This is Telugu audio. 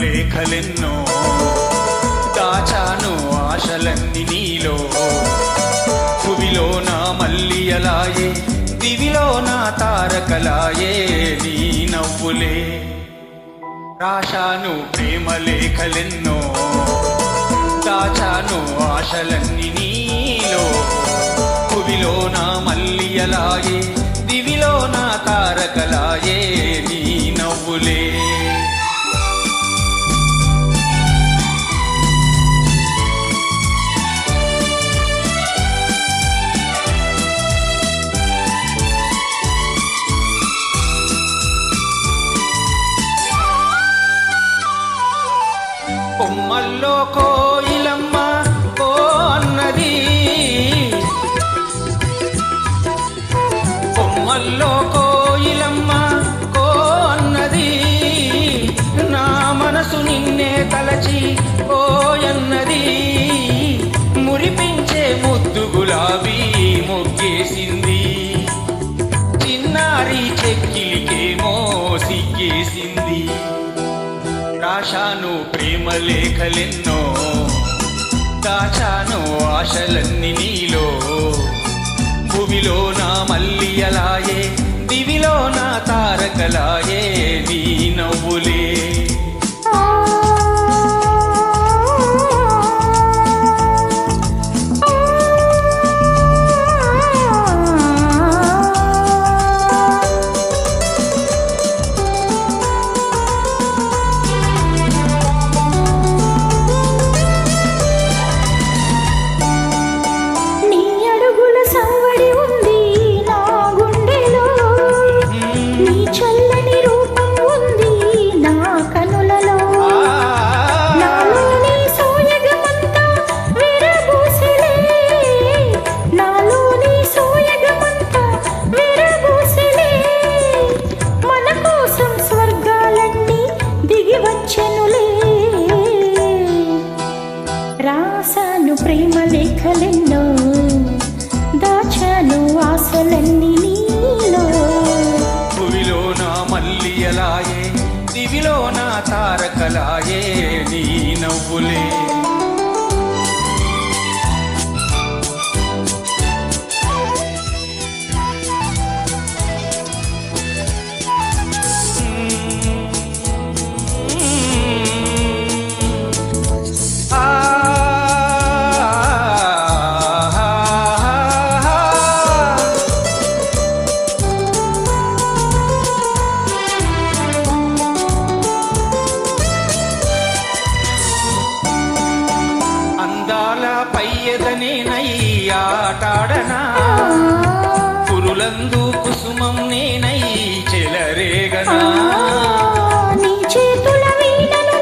లేఖలెన్నో దాచాను ఆశలన్నీ నీలో. భువిలో నా మల్లి అలాయే దివిలో నా తారకలాయే నీ నవ్వులే. రాశాను ప్రేమ లేఖలెన్నో దాచాను ఆశలన్నీ నీలో. భువిలో నా మల్లి అలాగే దివిలో నా తారకలాయే నీ నవ్వులే. కొమ్మల్లో కోయిలమ్మ కో అన్నది. కొమ్మల్లో కోయిలమ్మ కో అన్నది. నా మనసు నిన్నే తలచి ఓయన్నది మురిపించే ముద్దు గులాబీ మొగ్గేసింది. చిన్నారి చెక్కిలికేమో సిగ్గేసింది రాశాను ప్రేమ లేఖలెన్నో దాచాను ఆశలన్నీ నీలో. భూమిలో నా మల్లియలాయే దివిలో నా తారకలాయే నీ నవ్వులే. రేఖలెన్నో దాచాను ఆశలన్నీ నీలో. భూమిలో నా మల్లియలాయే దివిలో నా తారకలాయే నీ నవ్వులే. పయ్యదనే ఆటాడనా కురులందు కుసుమం నేనై చెలరేగనా? నీ చేతుల వీణను